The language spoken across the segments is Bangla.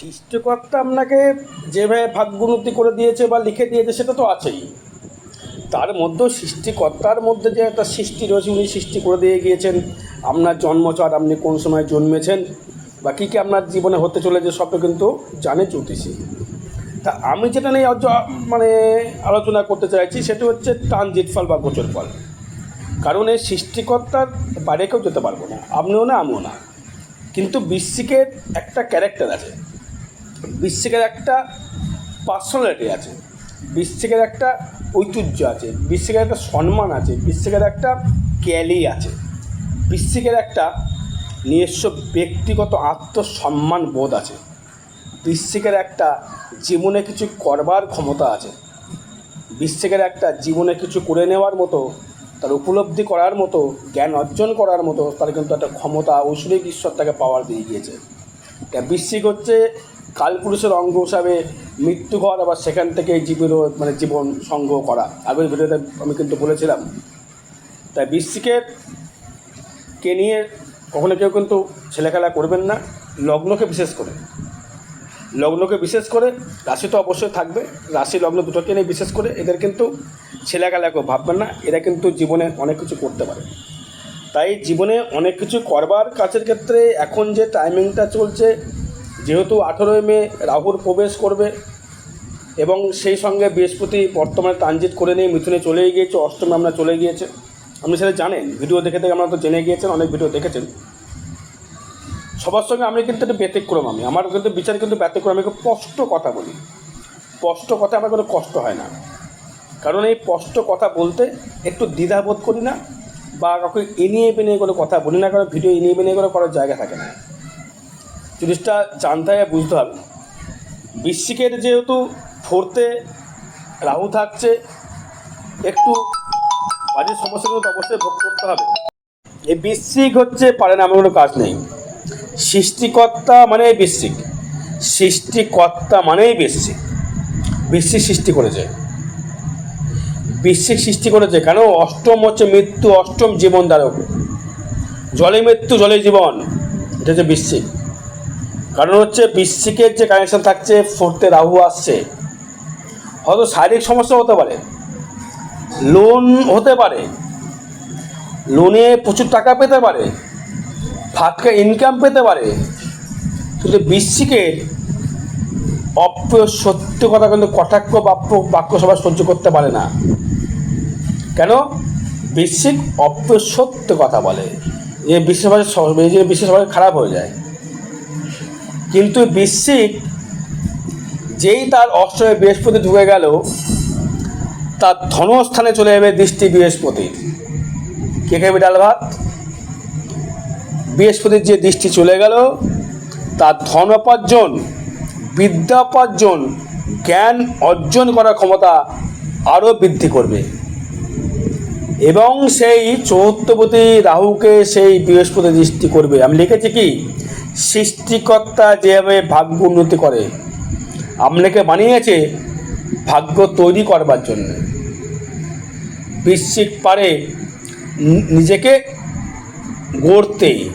সৃষ্টিকর্তা আপনাকে যেভাবে ভাগ্যোন্নতি করে দিয়েছে বা লিখে দিয়েছে, সেটা তো আছেই। তার মধ্যেও সৃষ্টিকর্তার মধ্যে যে একটা সৃষ্টি রয়েছে, উনি সৃষ্টি করে দিয়ে গিয়েছেন। আপনার জন্মচর আপনি কোন সময় জন্মেছেন বা কী কী আপনার জীবনে হতে চলেছে সবটা কিন্তু জানে জ্যোতিষী। তা আমি যেটা নিয়ে মানে আলোচনা করতে চাইছি, সেটা হচ্ছে ট্রানজিট ফল বা গোচর ফল। কারণ এই সৃষ্টিকর্তার বাইরে কেউ যেতে পারব না, আপনিও না, আমিও না। কিন্তু বিশ্বিকের একটা ক্যারেক্টার আছে। বৃশ্চিকের একটা পার্সোনালিটি আছে বৃশ্চিকের একটা ঐতিহ্য আছে বৃশ্চিকের একটা সম্মান আছে বৃশ্চিকের একটা ক্যালি আছে বৃশ্চিকের একটা নিজস্ব ব্যক্তিগত আত্মসম্মান বোধ আছে বৃশ্চিকের একটা জীবনে কিছু করবার ক্ষমতা আছে বৃশ্চিকের একটা জীবনে কিছু করে নেওয়ার মতো, তার উপলব্ধি করার মতো, জ্ঞান অর্জন করার মতো, তার কিন্তু একটা ক্ষমতা ঐশ্বরিক ঈশ্বর তাকে পাওয়ার দিয়ে গিয়েছে তা বৃশ্চিক হচ্ছে কালপুরুষের অঙ্গ হিসাবে মৃত্যু ঘর আবার সেখান থেকে জীবেরও মানে জীবন সংগ্রহ করা। আগের ভিডিওতে আমি কিন্তু বলেছিলাম। তাই বৃশ্চিকের কে নিয়ে কখনো কেউ কিন্তু ছেলেখেলা করবেন না, লগ্নকে বিশেষ করে। লগ্নকে বিশেষ করে, রাশি তো অবশ্যই থাকবে। রাশি, লগ্ন দুটোকে নিয়ে বিশেষ করে, এদের কিন্তু ছেলেখেলা কেউ ভাববেন না, এরা কিন্তু জীবনে অনেক কিছু করতে পারে। তাই জীবনে অনেক কিছু করবার কাজের ক্ষেত্রে এখন যে টাইমিংটা চলছে যেহেতু আঠেরোই মে রাহুর প্রবেশ করবে এবং সেই সঙ্গে বৃহস্পতি বর্তমানে ট্রানজিট করে নিয়ে মিথুনে চলেই গিয়েছে, অষ্টমে আমরা চলে গিয়েছে। আপনি সেটা জানেন, ভিডিও দেখে দেখে আমরা তো জেনে গিয়েছেন, অনেক ভিডিও দেখেছেন। সবার সঙ্গে আমি কিন্তু একটা ব্যতিক্রম আমি। আমার কিন্তু বিচার কিন্তু ব্যতিক্রম, আমি স্পষ্ট কথা বলি। স্পষ্ট কথা আমার কোনো কষ্ট হয় না। কারণ এই স্পষ্ট কথা বলতে একটু দ্বিধাবোধ করি না বা কাউকে এনিয়ে বেনিয়ে কোনো কথা বলি না, কারণ ভিডিও এনিয়ে বেনিয়ে করে করার জায়গা থাকে না। জিনিসটা জানতে হবে বুঝতে হবে। বৃশ্চিকের যেহেতু ফোরতে রাহু থাকছে, একটু বাজে সমস্যা কিন্তু অবশ্যই ভোগ করতে হবে। এই বৃশ্চিক হচ্ছে, পারে না আমার কোনো কাজ নেই। সৃষ্টিকর্তা মানেই বৃশ্চিক। সৃষ্টিকর্তা মানেই বৃশ্চিক। বৃশ্চিক সৃষ্টি করেছে। বৃশ্চিক সৃষ্টি করেছে কেন? অষ্টম হচ্ছে মৃত্যু, অষ্টম জীবন ধারক জলে মৃত্যু, জলে জীবন। এটা হচ্ছে বৃশ্চিক। কারণ হচ্ছে বৃশ্চিকের যে কানেকশন থাকছে ফোর্থে রাহু আসছে, হয়তো শারীরিক সমস্যা হতে পারে লোন হতে পারে লোনে প্রচুর টাকা পেতে পারে ফাটকা ইনকাম পেতে পারে, কিন্তু বৃশ্চিকের অপ্রিয় সত্য কথা কিন্তু কটাক্ষ, বাক্য বাক্য সবাই সহ্য করতে পারে না। কেন? বৃশ্চিক অপ্রিয় সত্য কথা বলে। যে বিশ্বসভায় এই যে বিশ্বসভায় খারাপ হয়ে যায়। কিন্তু বৃশ্চিক যেই তার অষ্টমে বৃহস্পতি ঢুকে গেল, তার ধনস্থানে চলে যাবে দৃষ্টি বৃহস্পতির কে খাবে ডাল ভাত? বৃহস্পতির যে দৃষ্টি চলে গেল, তার ধন উপার্জন, বিদ্যা উপার্জন, জ্ঞান অর্জন করার ক্ষমতা আরও বৃদ্ধি করবে। এবং সেই চৌহত্তপতি রাহুকে সেই বৃহস্পতি দৃষ্টি করবে। আমি লিখেছি কি? সৃষ্টিকর্তা যেভাবে ভাগ্য উন্নতি করে আপনাকে বানিয়েছে, ভাগ্য তৈরি করবার জন্য। বৃশ্চিক পারে নিজেকে গড়তে।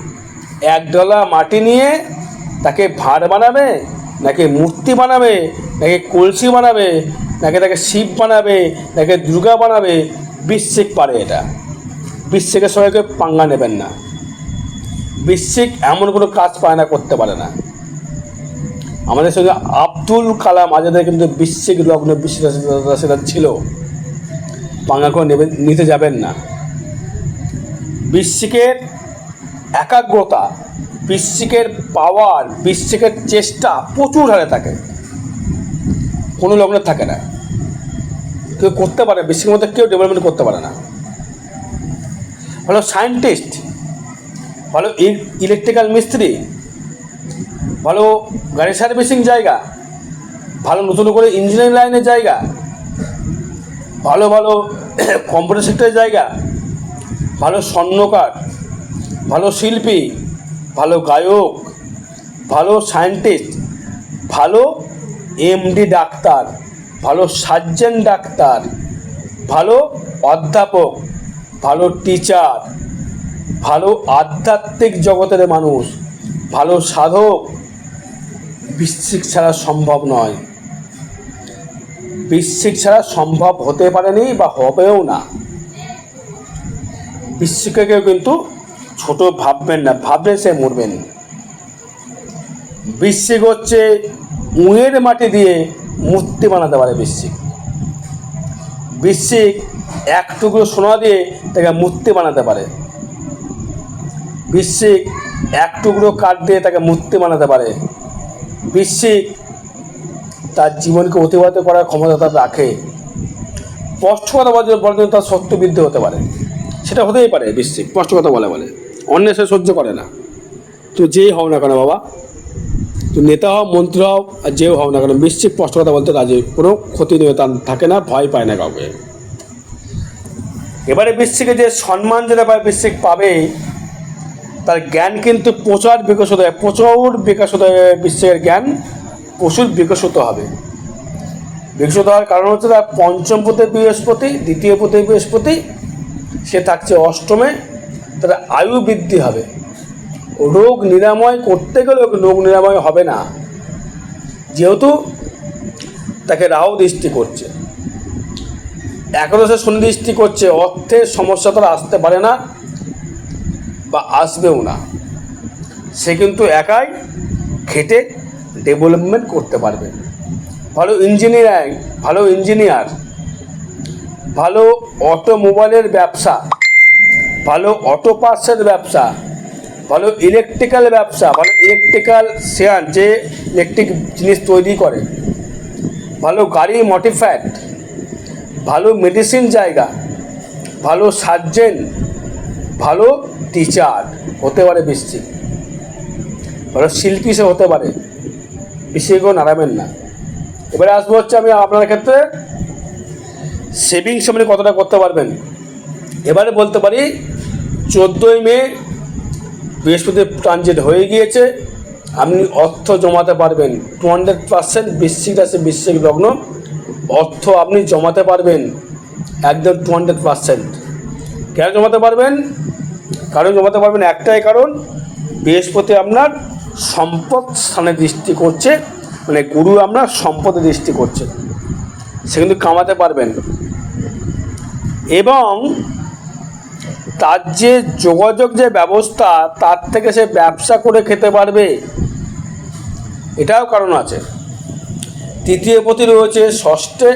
এক ডলা মাটি নিয়ে তাকে ভার বানাবে, নাকি মূর্তি বানাবে, নাকি কলসি বানাবে, নাকি তাকে শিব বানাবে, নাকি দুর্গা বানাবে বিশ্বিক পারে এটা। বৃশ্চিকের সঙ্গে কেউ পাঙ্গা নেবেন না। বৃশ্চিক এমন কোনো কাজ পায় না, করতে পারে না। আমাদের সঙ্গে আব্দুল কালাম আজাদের কিন্তু বিশ্বিক লগ্ন বিশ্বাসীরা ছিল। পাঙ্গা করে নেবে, নিতে যাবেন না। বিশ্বিকের একাগ্রতা, বিশ্বিকের পাওয়ার বৃশ্চিকের চেষ্টা প্রচুর হারে থাকে। কোনো লগ্নে থাকে না। কেউ করতে পারে বিশ্বের মধ্যে কেউ ডেভেলপমেন্ট করতে পারে না। ভালো সায়েন্টিস্ট ভালো ইলেকট্রিক্যাল মিস্ত্রি, ভালো গাড়ি সার্ভিসিং জায়গা, ভালো নতুন করে ইঞ্জিনিয়ারিং লাইনের জায়গা, ভালো ভালো কম্পিউটার সেক্টরের জায়গা, ভালো স্বর্ণকার ভালো শিল্পী, ভালো গায়ক, ভালো সায়েন্টিস্ট ভালো এমডি ডাক্তার, ভালো সার্জেন ডাক্তার, ভালো অধ্যাপক, ভালো টিচার ভালো আধ্যাত্মিক জগতের মানুষ, ভালো সাধক বিশ্বিক ছাড়া সম্ভব নয়। বৃশ্চিক ছাড়া সম্ভব হতে পারেনি বা হবেও না। বৃশ্চিককেও কিন্তু ছোট ভাববেন না ভাবলে সে মরবেন। বিশ্বিক হচ্ছে উঁয়ের মাটি দিয়ে মূর্তি বানাতে পারে বিশ্বিক বিশ্বিক এক টুকরো সোনা দিয়ে তাকে মূর্তি বানাতে পারে। বৃশ্চিক এক টুকরো কাঠ দিয়ে তাকে মূর্তি বানাতে পারে। বিশ্বিক তার জীবনকে অতিবাহিত করার ক্ষমতা তার রাখে। স্পষ্ট কথা বলার তার সত্য বৃদ্ধি হতে পারে। সেটা হতেই পারে বৃশ্চিক স্পষ্ট কথা বলে বলে। অন্য সে সহ্য করে না। তো যেই হও না কেন বাবা? তো নেতা হও, মন্ত্রী হও, আর যেও হও না কেন বিশ্বিক স্পষ্ট কথা বলতে রাজি কোনো ক্ষতি নেই, তার থাকে না, ভয় পায় না কাউকে। এবারে বৃশ্চিকে যে সম্মান যেটা পায়, বিশ্বিক পাবে তার জ্ঞান কিন্তু প্রচার বিকশিত হয় প্রচুর বিকশিত বিশ্বের জ্ঞান, প্রচুর বিকশিত হবে। বিকশিত হওয়ার কারণ হচ্ছে তার পঞ্চম পথে বৃহস্পতি, দ্বিতীয় পথে বৃহস্পতি, সে থাকছে অষ্টমে, তার আয়ু বৃদ্ধি হবে। রোগ নিরাময় করতে গেলেও রোগ নিরাময় হবে না। যেহেতু তাকে রাহু দৃষ্টি করছে। একাদশে সুনির্দিষ্টি করছে, অর্থের সমস্যা তারা আসতে পারে না। বা আসবেও না। সে কিন্তু একাই খেটে ডেভেলপমেন্ট করতে পারবে। ভালো ইঞ্জিনিয়ারিং ভালো ইঞ্জিনিয়ার ভালো অটোমোবাইলের ব্যবসা, ভালো অটো পার্টসের ব্যবসা, ভালো ইলেকট্রিক্যাল ব্যবসা, ভালো ইলেকট্রিক্যাল শেয়ার যে ইলেকট্রিক জিনিস তৈরি করে, ভালো গাড়ি মডিফাইড ভালো মেডিসিন জায়গা, ভালো সার্জেন ভালো টিচার হতে পারে বৃশ্চিক ভালো শিল্পী সে হতে পারে। বৃশ্চিকও নাড়াবেন না। এবারে আসব হচ্ছে আমি আপনার ক্ষেত্রে সেভিংস আপনি কতটা করতে পারবেন। এবারে বলতে পারি, চোদ্দোই মে বৃহস্পতি ট্রানজিট হয়ে গিয়েছে। আপনি অর্থ জমাতে পারবেন। টু হান্ড্রেড পার্সেন্ট বৃশ্চিক রাশি বৃশ্চিক লগ্ন। অর্থ আপনি জমাতে পারবেন। একদম টু হান্ড্রেড পার্সেন্ট কেন জমাতে পারবেন? কারণ জমাতে পারবেন একটাই কারণ, বৃহস্পতি আপনার সম্পদ স্থানে দৃষ্টি করছে মানে গুরু আপনার সম্পদে দৃষ্টি করছে, সে কিন্তু কামাতে পারবেন। এবং তার যে যোগাযোগ যে ব্যবস্থা, তার থেকে সে ব্যবসা করে খেতে পারবে, এটাও কারণ আছে। তৃতীয় পতি রয়েছে, ষষ্ঠে,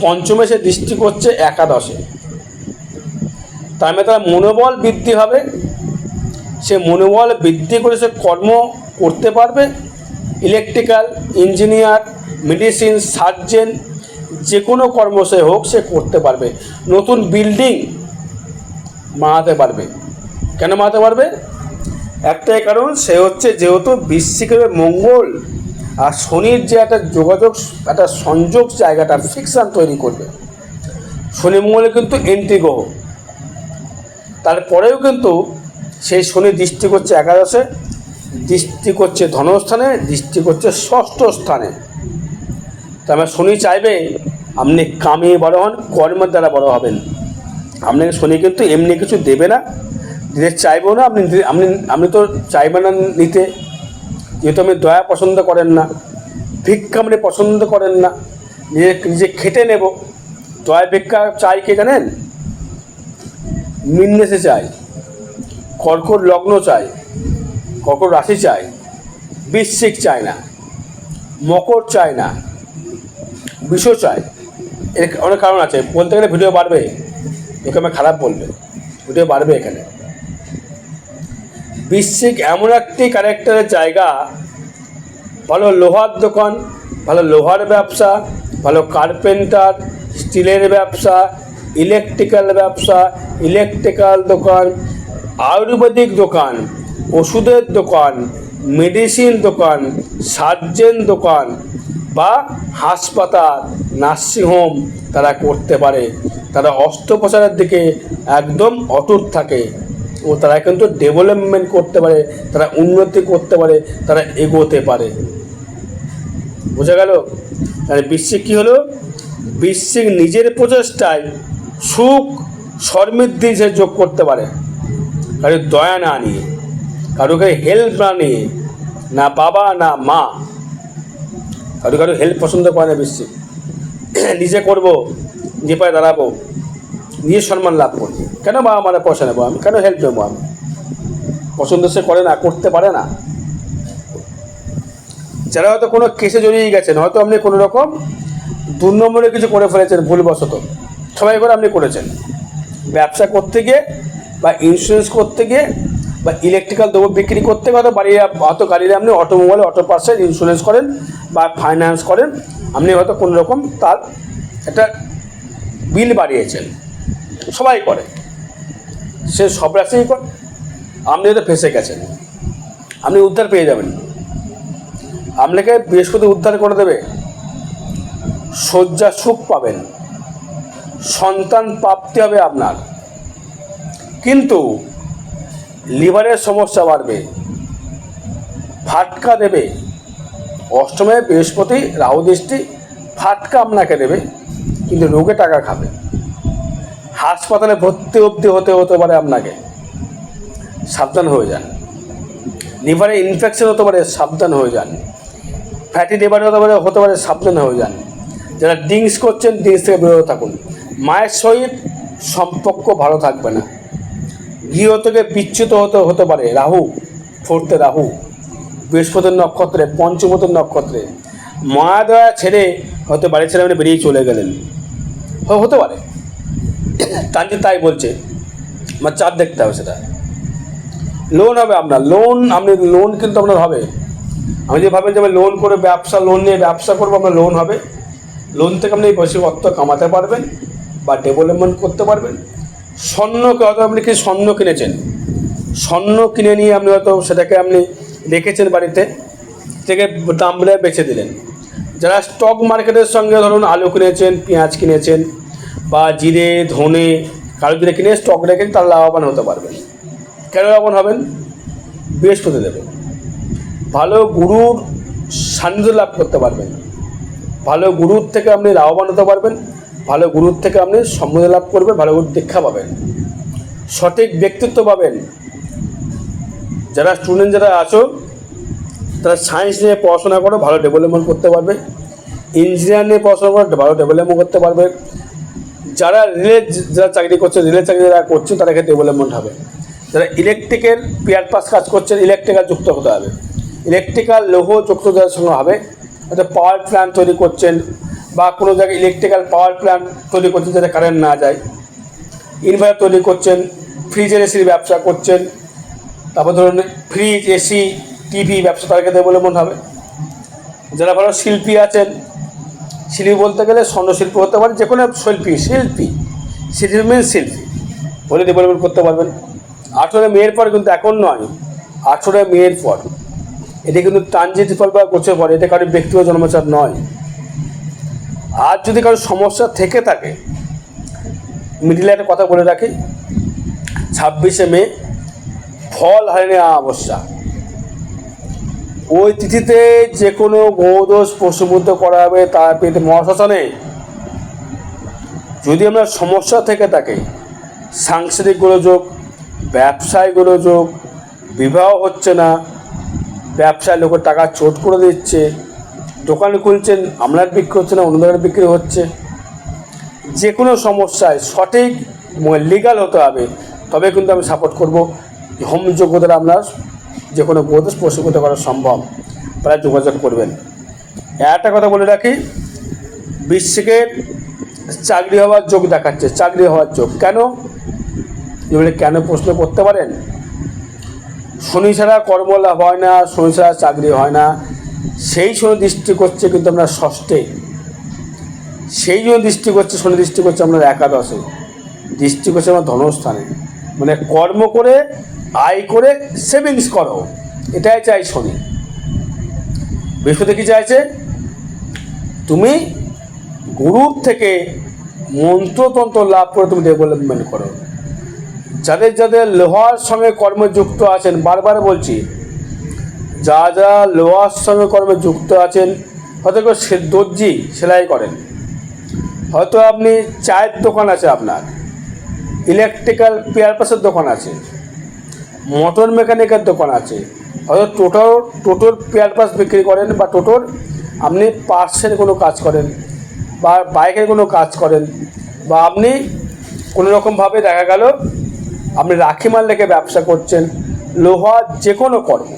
পঞ্চমে সে দৃষ্টি করছে, একাদশে। তার মানে তার মনোবল বৃদ্ধি হবে। সে মনোবল বৃদ্ধি করে সে কর্ম করতে পারবে। ইলেকট্রিক্যাল ইঞ্জিনিয়ার মেডিসিন সার্জেন যে কোনো কর্ম সে হোক, সে করতে পারবে। নতুন বিল্ডিং বানাতে পারবে। কেন বানাতে পারবে? একটাই কারণ, সে হচ্ছে যেহেতু বৃশ্চিকের মঙ্গল আর শনির যে একটা যোগাযোগ, একটা সংযোগ জায়গাটা ফিকশান তৈরি করবে। শনি মঙ্গলে কিন্তু এন্ট্রি গ্রহ তারপরেও কিন্তু সেই শনি দৃষ্টি করছে একাদশে, দৃষ্টি করছে ধনস্থানে, দৃষ্টি করছে ষষ্ঠ স্থানে। তার শনি চাইবে আপনি কামিয়ে বড় হন, কর্মের দ্বারা বড় হবেন। আপনাকে শনি কিন্তু এমনি কিছু দেবে না, দিতে চাইবেও না, আপনি আপনি আপনি তো চাইবেন না নিতে। যেহেতু আপনি দয়া পছন্দ করেন না, ভিক্ষা আপনি পছন্দ করেন না, নিজে নিজে খেটে নেব। দয়া ভিক্ষা চাই কে জানেন? মিন্নেসে চাই কর্কট লগ্ন চাই কর্কট রাশি চাই, বৃশ্চিক চায় না, মকর চায় না বিষ চায় এর অনেক কারণ আছে, বলতে গেলে ভিডিও বাড়বে লোকে আমার খারাপ বলবে ভিডিও বাড়বে এখানে। বৃশ্চিক এমন একটি ক্যারেক্টারের জায়গা, ভালো লোহার দোকান, ভালো লোহার ব্যবসা, ভালো কার্পেন্টার স্টিলের ব্যবসা ইলেকট্রিক্যাল ব্যবসা ইলেকট্রিক্যাল দোকান, আয়ুর্বেদিক দোকান, ওষুধের দোকান মেডিসিন দোকান সার্জেন দোকান বা হাসপাতাল নার্সিংহোম তারা করতে পারে। তারা অস্ত্রোপচারের দিকে একদম অটুট থাকে ও তারা কিন্তু ডেভেলপমেন্ট করতে পারে, তারা উন্নতি করতে পারে, তারা এগোতে পারে। বোঝা গেল? তাহলে বিশ্বিক কী হলো? বিশ্বিক নিজের প্রচেষ্টায় সুখ সমৃদ্ধি সে যোগ করতে পারে। কারও দয়া না নিয়ে, কারোকে হেল্প না নিয়ে, না বাবা, না মা, কারও কারও হেল্প পছন্দ করে না বেশি। নিজে করব, নিজে পায়ে দাঁড়াবো, নিজে সম্মান লাভ করব। কেন বাবা মারা পয়সা নেব আমি? কেন হেল্প নেব আমি? পছন্দ সে করে না, করতে পারে না। যারা হয়তো কোনো কেসে জড়িয়ে গেছেন, হয়তো আপনি কোনো রকম দু নম্বরে কিছু করে ফেলেছেন ভুলবশত। সবাই করে আপনি করেছেন। ব্যবসা করতে গিয়ে বা ইন্স্যুরেন্স করতে গিয়ে বা ইলেকট্রিক্যাল দ্রব্য বিক্রি করতে গিয়ে হয়তো বাড়ি হয়তো গাড়িতে আপনি অটোমোবাইল অটো পার্সেল ইন্স্যুরেন্স করেন বা ফাইন্যান্স করেন, আপনি হয়তো কোনো রকম তার একটা বিল বাড়িয়েছেন। সবাই করে। সে সব রাশিই করে। আপনি হয়তো ফেসে গেছেন। আপনি উদ্ধার পেয়ে যাবেন। আপনাকে বৃহস্পতি উদ্ধার করে দেবে। শয্যা সুখ পাবেন। সন্তান প্রাপ্তি হবে আপনার। কিন্তু লিভারের সমস্যা বাড়বে, ফাটকা দেবে। অষ্টমে বৃহস্পতি, রাহু দৃষ্টি, ফাটকা আপনাকে দেবে, কিন্তু রোগে টাকা খাবে। হাসপাতালে ভর্তি অবধি হতে হতে পারে আপনাকে। সাবধান হয়ে যান। লিভারে ইনফেকশন হতে পারে, সাবধান হয়ে যান। ফ্যাটি লিভার হতে পারে হতে পারে, সাবধান হয়ে যান। যারা ড্রিঙ্কস করছেন ড্রিঙ্কস থেকে বিরত থাকুন। মায়ের সহিত সম্পর্ক ভালো থাকবে না। গৃহ থেকে বিচ্যুত হতে হতে পারে। রাহু ফোর্থে রাহু, বৃহস্পতির নক্ষত্রে, পঞ্চমতের নক্ষত্রে। মায়া দয়া ছেড়ে হয়তো বাড়ি ছেড়ে আপনি বেরিয়ে চলে গেলেন। হতে পারে। তাই তাই বলছে, আমার চাঁদ দেখতে হবে সেটা। লোন হবে আপনার। লোন আপনি লোন কিন্তু আপনার হবে। আমি যে ভাবেন যে আমি লোন করে ব্যবসা লোন নিয়ে ব্যবসা করব, আপনার লোন হবে। লোন থেকে আপনি বেশি অর্থ কামাতে পারবেন। বা ডেভেলপমেন্ট করতে পারবেন। স্বর্ণকে হয়তো আপনি কি স্বর্ণ কিনেছেন? স্বর্ণ কিনে নিয়ে আপনি হয়তো সেটাকে আপনি রেখেছেন বাড়িতে, থেকে দাম বলে বেচে দিলেন। যারা স্টক মার্কেটের সঙ্গে ধরুন আলু কিনেছেন, পেঁয়াজ কিনেছেন, বা জিরে, ধনে, কালো জিরে কিনে স্টক রেখে তারা লাভবান হতে পারবেন। কেন লাভবান হবেন? বৃহস্পতি দেবে। ভালো গুরুর সান্নিধ্য লাভ করতে পারবেন। ভালো গুরুর থেকে আপনি লাভবান হতে পারবেন। ভালো গুরুর থেকে আপনি সম্বোধন লাভ করবেন, ভালো গুরুর দীক্ষা পাবেন। সঠিক ব্যক্তিত্ব পাবেন। যারা স্টুডেন্ট যারা আছো, তারা সায়েন্স নিয়ে পড়াশোনা করো, ভালো ডেভেলপমেন্ট করতে পারবে। ইঞ্জিনিয়ার নিয়ে পড়াশোনা করো, ভালো ডেভেলপমেন্ট করতে পারবে। যারা রিলে যারা চাকরি করছে রিলে চাকরি যারা করছে তারা ডেভেলপমেন্ট হবে। যারা ইলেকট্রিকের পিয়ার পাস কাজ করছেন ইলেকট্রিক্যাল যুক্ত হতে হবে। ইলেকট্রিক্যাল লৌহ যুক্ত যাদের সঙ্গে হবে হয়তো পাওয়ার প্ল্যান্ট তৈরি করছেন বা কোনো জায়গায় ইলেকট্রিক্যাল পাওয়ার প্ল্যান্ট তৈরি করছেন যাতে কারেন্ট না যায়। ইনভার্টার তৈরি করছেন ফ্রিজের এসির ব্যবসা করছেন, তারপর ধরুন ফ্রিজ এসি টিভি ব্যবসা করে বলে মনে হবে। যারা ভালো শিল্পী আছেন, শিল্পী বলতে গেলে স্বর্ণশিল্পী হতে পারে, যে কোনো শিল্পী শিল্পী শিল্পী মিন শিল্পী, বলে ডেভেলপমেন্ট করতে পারবেন। আঠেরো মেয়ের পর কিন্তু এখন নয় আঠেরো মেয়ের পর। এটা কিন্তু ট্রানজিট ফল বা গোছের পর, এটা কারোর ব্যক্তিগত জন্মচাপ নয়। আর যদি কারোর সমস্যা থেকে থাকে মিডিলে একটা কথা বলে রাখি, ছাব্বিশে মে, ফল হারিয়ে অমাবস্যা। ওই তিথিতে যে কোনো গোদোষ পশুবুদ্ধ করা হবে তার পেটে মহাশ্মশানে। যদি আমরা সমস্যা থেকে থাকে, সাংসারিক গোলযোগ, ব্যবসায় গোলযোগ, বিবাহ হচ্ছে না, ব্যবসায় লোকের টাকা চোট করে দিচ্ছে দোকান খুলছেন আপনার বিক্রি হচ্ছে না, অন্যদের বিক্রি হচ্ছে। যে কোনো সমস্যায় সঠিক লিগাল হতে হবে, তবে কিন্তু আমি সাপোর্ট করব। হোম যোগ্য আপনার যে কোনো বোধ প্রসূত করা সম্ভব প্রায় যোগাযোগ করবেন। একটা কথা বলে রাখি বিশ্বের চাকরি হওয়ার যোগ দেখাচ্ছে, চাকরি হওয়ার যোগ। কেন? এবারে কেন প্রশ্ন করতে পারেন? শনি ছাড়া কর্মলাভ হয় না, শনি ছাড়া চাকরি হয় না। সেই শনি দৃষ্টি করছে কিন্তু আমরা ষষ্ঠে। সেই জন্য দৃষ্টি করছে, শনি দৃষ্টি করছে আপনার একাদশে। দৃষ্টি করছে আমার ধনস্থানে মানে কর্ম করে, আয় করে সেভিংস করো। এটাই চাই শনি। বৃহস্পতি কী চাইছে? তুমি গুরুর থেকে মন্ত্রতন্ত্র লাভ করে তুমি ডেভেলপমেন্ট করো। যাদের যাদের লোহার সঙ্গে কর্মযুক্ত আছেন, বারবার বলছি যা যা লোহার সঙ্গে কর্মে যুক্ত আছেন, হয়তো কেউ সে- দর্জি সেলাই করেন। হয়তো আপনি চায়ের দোকান আছে আপনার ইলেকট্রিক্যাল পেয়ার পাসের দোকান আছে মোটর মেকানিকের দোকান আছে, হয়তো টোটো টোটোর পেয়ার পাস বিক্রি করেন বা টোটোর আপনি পার্সের কোনো কাজ করেন বা বাইকের কোনো কাজ করেন বা আপনি কোনো রকমভাবে দেখা গেল আপনি রাখি মাল রেখে ব্যবসা করছেন, লোহার যে কোনো কর্ম।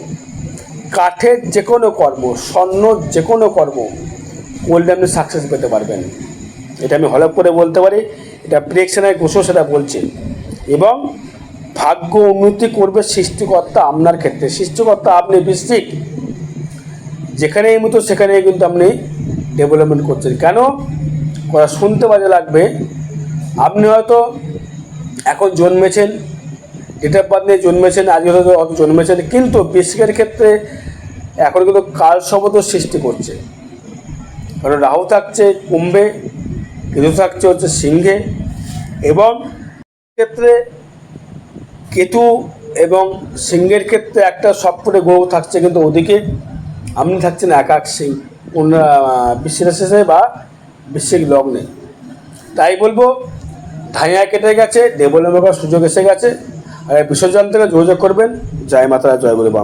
কাঠের যে কোনো কর্ম, স্বর্ণ যে কোনো কর্ম করলে আপনি সাকসেস পেতে পারবেন। এটা আমি হলপ করে বলতে পারি, এটা প্রেক্ষণায় ঘোষও সেটা বলছে। এবং ভাগ্য উন্নতি করবে সৃষ্টিকর্তা আপনার ক্ষেত্রে। সৃষ্টিকর্তা আপনি বৃশ্চিক যেখানেই মতো সেখানেই কিন্তু আপনি ডেভেলপমেন্ট করছেন। কেন? কথা শুনতে বাজে লাগবে। আপনি হয়তো এখন জন্মেছেন অফ বার্থ নিয়ে জন্মেছেন, আজকে হয়তো জন্মেছেন, কিন্তু বৃশ্চিকের ক্ষেত্রে এখন কিন্তু কাল শব্দ সৃষ্টি করছে। কারণ রাহু থাকছে কুম্ভে, কেতু থাকছে হচ্ছে সিংহে এবং ক্ষেত্রে কেতু এবং সিংহের ক্ষেত্রে একটা সবকটে গ্রহ থাকছে কিন্তু ওদিকে। আপনি থাকছেন একাক সিং অন্য বিশ্বাসে বা বৃশ্চিক লগ্নে। তাই বলব, ধাইয়া কেটে গেছে করার সুযোগ এসে গেছে। আর এই বিসর্জন থেকে যোগাযোগ করবেন। জয় মাতারা জয় গুরু বাম।